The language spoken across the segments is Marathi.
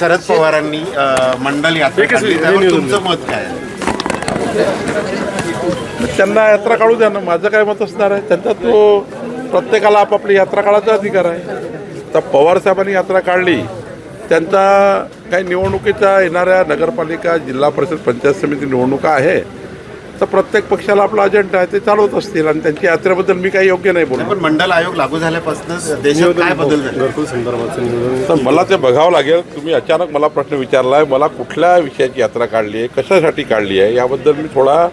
शरद पवारांनी अ, मंडल यात्रा काढली. त्यावर तुमचं मत काय आहे? त्यांना यात्रा काढू द्या ना. माझं काय मत असणार आहे? त्यांचा तो प्रत्येकाला आपापली यात्रा काढायचा अधिकार आहे. तर पवार साहेबांनी यात्रा काढली. त्यांचा काही निवडणुकीच्या येणाऱ्या नगरपालिका जिल्हा परिषद पंचायत समिती निवडणुका आहे. तर प्रत्येक पक्षाला आपला अजेंडा आहे ते चालवत असतील आणि त्यांच्या यात्रेबद्दल मी काही योग्य नाही बोलू पण मंडल आयोग लागू झाल्यापासून देशात काय बदल झाले? तर मला ते बघावं लागेल. तुम्ही अचानक मला प्रश्न विचारला आहे मला कुठल्या विषयाची यात्रा काढली आहे कशासाठी काढली आहे याबद्दल मी थोडा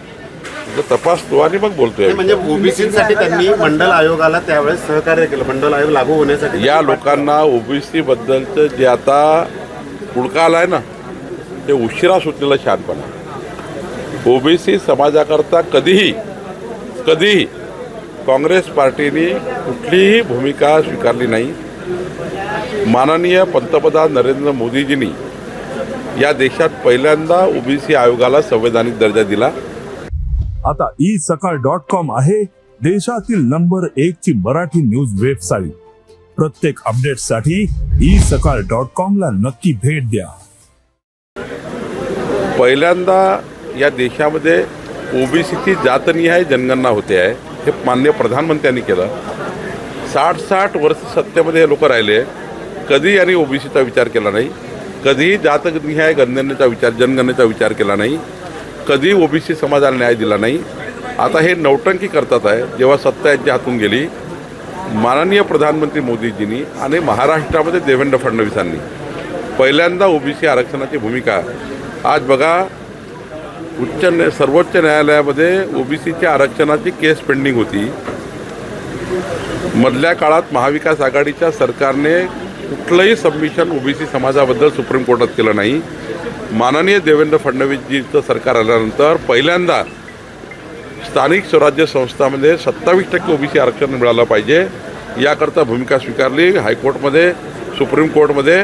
तपासतो आणि मग बोलतोय. म्हणजे ओबीसीसाठी त्यांनी मंडल आयोगाला त्यावेळेस सहकार्य केलं. मंडल आयोग लागू होण्यासाठी या लोकांना ओबीसी बद्दलचं जे आता पुडका आलाय ना ते उशिरा सुटलेलं शहाणपणा ओबीसी समाजाकरता कधीही कधीही काँग्रेस पार्टीने कुठलीही भूमिका स्वीकारली नाही. माननीय पंतप्रधान नरेंद्र मोदीजींनी या देशात पहिल्यांदा ओबीसी आयोगाला संवैधानिक दर्जा दिला. आता ई सकाळ डॉट कॉम आहे देशातील नंबर एक ची मराठी न्यूज वेबसाईट प्रत्येक अपडेटसाठी ई सकाळ डॉट कॉम ला नक्की भेट द्या. पहिल्यांदा या देशामध्ये ओबीसीची जातनिहाय जनगणना होते आहे. हे मान्य प्रधानमंत्र्यांनी केलं. साठ साठ वर्ष सत्तेमध्ये हे लोक राहिले. कधी यांनी ओबीसीचा विचार केला नाही. कधीही जातनिहाय गणनेचा विचार जनगणनेचा विचार केला नाही. कधी ओबीसी समाजाला न्याय दिला नाही. आता हे नौटंकी करतात आहे. जेव्हा सत्ता यांच्या हातून गेली माननीय प्रधानमंत्री मोदीजींनी आणि महाराष्ट्रामध्ये देवेंद्र फडणवीसांनी पहिल्यांदा ओबीसी आरक्षणाची भूमिका आज बघा उच्च न्या सर्वोच्च न्यायालयामध्ये ओबीसीच्या आरक्षणाची केस पेंडिंग होती. मधल्या काळात महाविकास आघाडीच्या सरकारने कुठलंही सबमिशन ओबीसी समाजाबद्दल सुप्रीम कोर्टात केलं नाही. माननीय देवेंद्र फडणवीसजीचं सरकार आल्यानंतर पहिल्यांदा स्थानिक स्वराज्य संस्थामध्ये सत्तावीस टक्के ओबीसी आरक्षण मिळालं पाहिजे. याकरता भूमिका स्वीकारली. हायकोर्टमध्ये सुप्रीम कोर्टमध्ये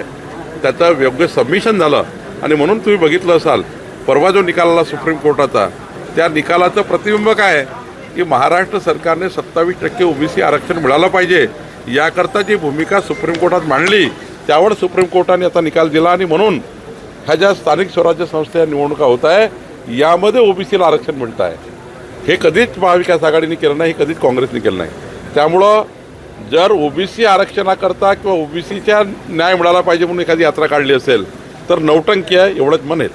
त्याचं योग्य सबमिशन झालं. आणि म्हणून तुम्ही बघितलं असाल परवा जो निकाल आला सुप्रीम कोर्टाचा त्या निकालाचं प्रतिबिंब काय आहे? की महाराष्ट्र सरकारने सत्तावीस टक्के ओबीसी आरक्षण मिळालं पाहिजे. याकरता जी भूमिका सुप्रीम कोर्टात मांडली त्यावर सुप्रीम कोर्टाने आता निकाल दिला आणि म्हणून ह्या ज्या स्थानिक स्वराज्य संस्था निवडणुका होत आहे यामध्ये ओबीसीला आरक्षण मिळत आहे हे कधीच महाविकास आघाडीने केलं नाही हे कधीच काँग्रेसने केलं नाही. त्यामुळं जर ओबीसी आरक्षणाकरता किंवा ओबीसीच्या न्याय मिळाला पाहिजे म्हणून एखादी यात्रा काढली असेल तर नौटंकी आहे एवढंच म्हणेल.